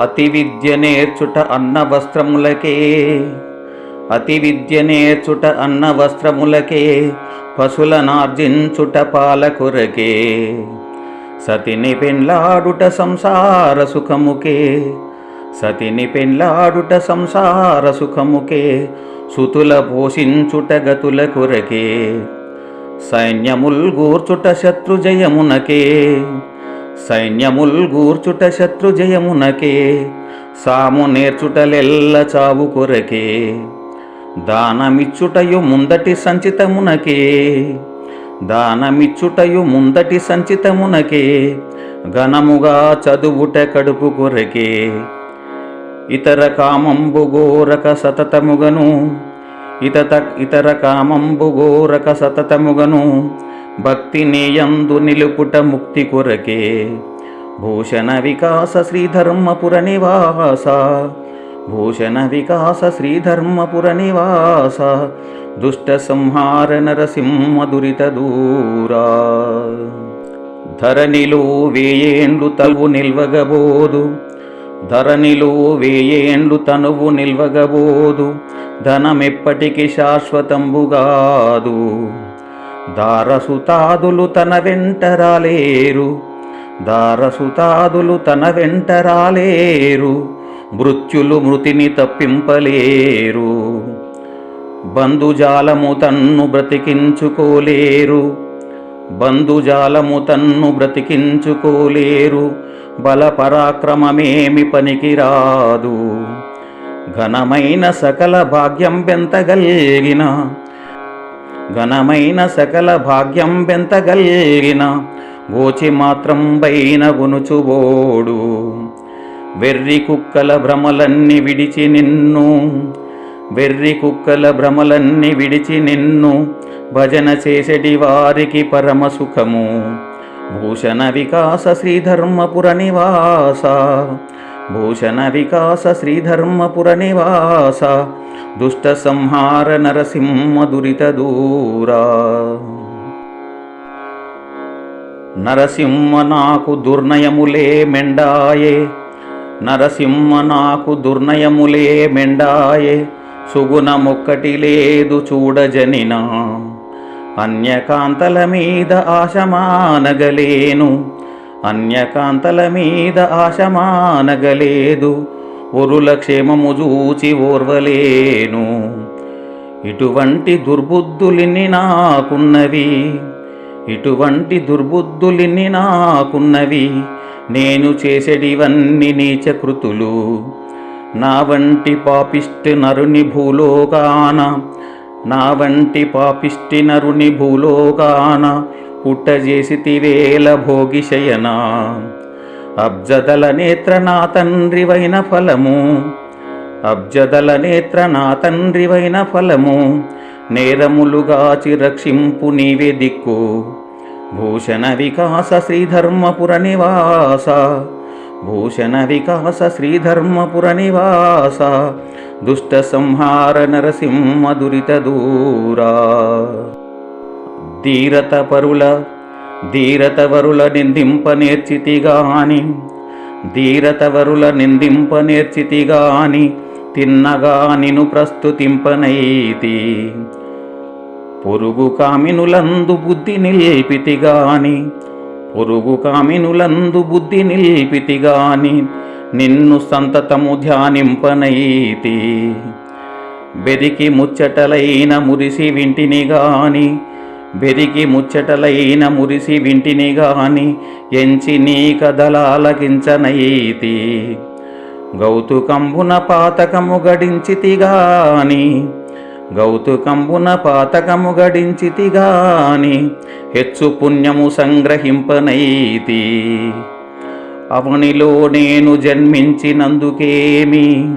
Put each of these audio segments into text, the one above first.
అతి విద్య నేర్చుట అన్న వస్త్రములకే అతి విద్య నేర్చుట అన్న వస్త్రములకే పశులనార్జించుట పాలకొరకే. సతిని పెండ్లాడుట సంసార సుఖముకే. సతిని పెండ్లాడుట సంసార సుఖముకే. సుతుల పోషించుట గతుల కొరకే సైన్యముల్ గూర్చుట శత్రుజయమునకే. సైన్యముల్ గూర్చుట శత్రుజయమునకే సాము నేర్చుటలెల్ల చావు కొరకే. దానమిచ్చుటయు ముందటి సంచితమునకే దానమిచ్చుటయు ముందటి సంచితమునకే ఘనముగా చదువుట కడుపు కొరకే. ఇతర కామంబు గోరక సతతముగను ఇతత ఇతర కామంబు గోరక సతతముగను భక్తిని యందు నిలుపుట ముక్తి కొరకే. భూషణ వికాస శ్రీధర్మపుర నివాస. భూషణ వికాస శ్రీధర్మపుర నివాస. దుష్ట సంహార నరసింహ దురిత దూరా. ధరణిలో వేయేండ్లు తలువు నిల్వగబోదు. ధరణిలో వేయేండ్లు తనువు నిల్వగబోదు. ధనమెప్పటికి శాశ్వతంబుగాదు. దారసుతాదులు తన వెంట రాలేరు దారసుతాదులు తన వెంట రాలేరు మృత్యులు మృతిని తప్పింపలేరు. బంధుజాలము తన్ను బ్రతికించుకోలేరు. బంధుజాలము తన్ను బ్రతికించుకోలేరు. బలపరాక్రమమేమి పనికిరాదు. ఘనమైన సకల భాగ్యం బెంతగలిగిన ఘనమైన సకల భాగ్యం పెంతగల్గిన గోచి మాత్రం బైన గునుచుబోడు. వెర్రి కుక్కల భ్రమలన్నీ విడిచి నిన్ను వెర్రి కుక్కల భ్రమలన్నీ విడిచి నిన్ను భజన చేసెడి వారికి పరమ సుఖము. భూషణ వికాస శ్రీధర్మపుర నివాస భూషణ వికాస శ్రీధర్మపుర నివాస దుష్ట సంహార నరసింహ దురిత దూరా. నరసింహ నాకు దుర్నయములే మెండాయే నరసింహ నాకు దుర్నయములే మెండాయే సుగుణమొక్కటి లేదు చూడజనిన. అన్యకాంతల మీద ఆశమానగలేను అన్యకాంతల మీద ఆశమానగలేదు. ఒరుల క్షేమము చూచి ఓర్వలేను. ఇటువంటి దుర్బుద్ధులిని నాకున్నవి ఇటువంటి దుర్బుద్ధులిని నాకున్నవి నేను చేసేటివన్నీ నీచకృతులు. నా వంటి పాపిష్టి నరుని భూలోకాన నా వంటి పాపిష్టి నరుని భూలోకాన పుట్టజేసితివేల భోగిశయన అబ్జదల నేత్ర నా తండ్రివైన ఫలము అబ్జదల నేత్ర నా తండ్రివైన ఫలము నేరములుగాచి రక్షింపు నీవే దిక్కు. భూషణ వికాస శ్రీధర్మపుర నివాస భూషణ వికాస శ్రీధర్మపుర నివాస దుష్ట సంహార నరసింహ దురిత దూరా. ధీరత పరుల ధీరత వరుల నిందింప నేర్చితిగాని ధీరత వరుల నిందింప నేర్చితిగాని తిన్నగా నిను ప్రస్తుతింపనైతి. పొరుగు కామినులందు బుద్ధి నిల్పితిగాని పొరుగు కామినులందు బుద్ధి నిల్పితిగాని నిన్ను సంతతము ధ్యానింపనైతి. బెదికి ముచ్చటలైన మురిసి వింటిని గాని బెరికి ముచ్చటలైన మురిసి వింటిని గాని ఎంచి నీ కదలాలకించనైతి గౌతుకంబున పాతకము గడించితిగాని గౌతుకంబున పాతకము గడించితిగాని హెచ్చు పుణ్యము సంగ్రహింపనైతి. అవనిలో నేను జన్మించినందుకేమి?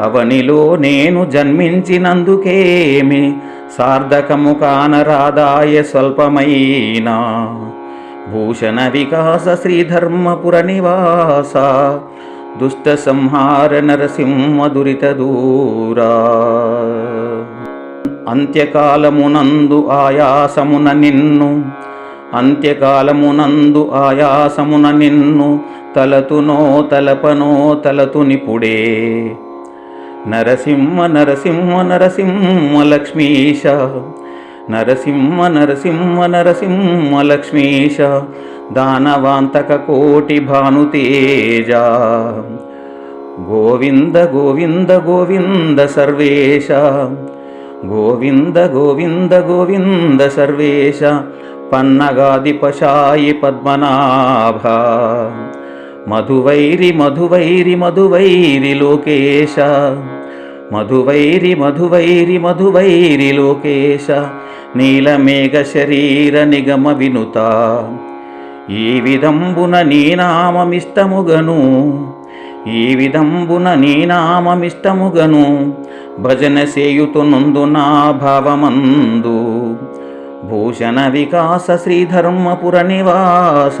అవనిలో నేను జన్మించినందుకేమి? సార్థకము కానరాదాయ స్వల్పమైనా భూషణ వికాస శ్రీధర్మపుర నివాస దుష్ట సంహార నరసింహ దురిత దూరా అంత్యకాలమునందు ఆయాసమున నిన్ను అంత్యకాలమునందు ఆయాసమున నిన్ను తలతునో తలపనో తలతునిపుడే నరసింహ నరసింహ నరసింహ లక్ష్మీశ. నరసింహ నరసింహ నరసింహ లక్ష్మీశ. దానవాంతక కోటి భానుతేజ. గోవింద గోవింద గోవింద సర్వేశ. గోవింద గోవింద గోవింద సర్వేశ. పన్నగాదిపశాయి పద్మనాభ. మధువైరి మధువైరి మధువైరి లోకేశ. మధువైరి మధువైరి మధువైరి లోకేశ. నీలమేఘ శరీర నిగమ వినుత. ఈ విధంబున నీ నామమిష్టముగను. ఈ విధంబున నీ నామమిష్టముగను. భజన సేయుతునందు నా భావమందు. భూషణ వికాస శ్రీధర్మపుర నివాస.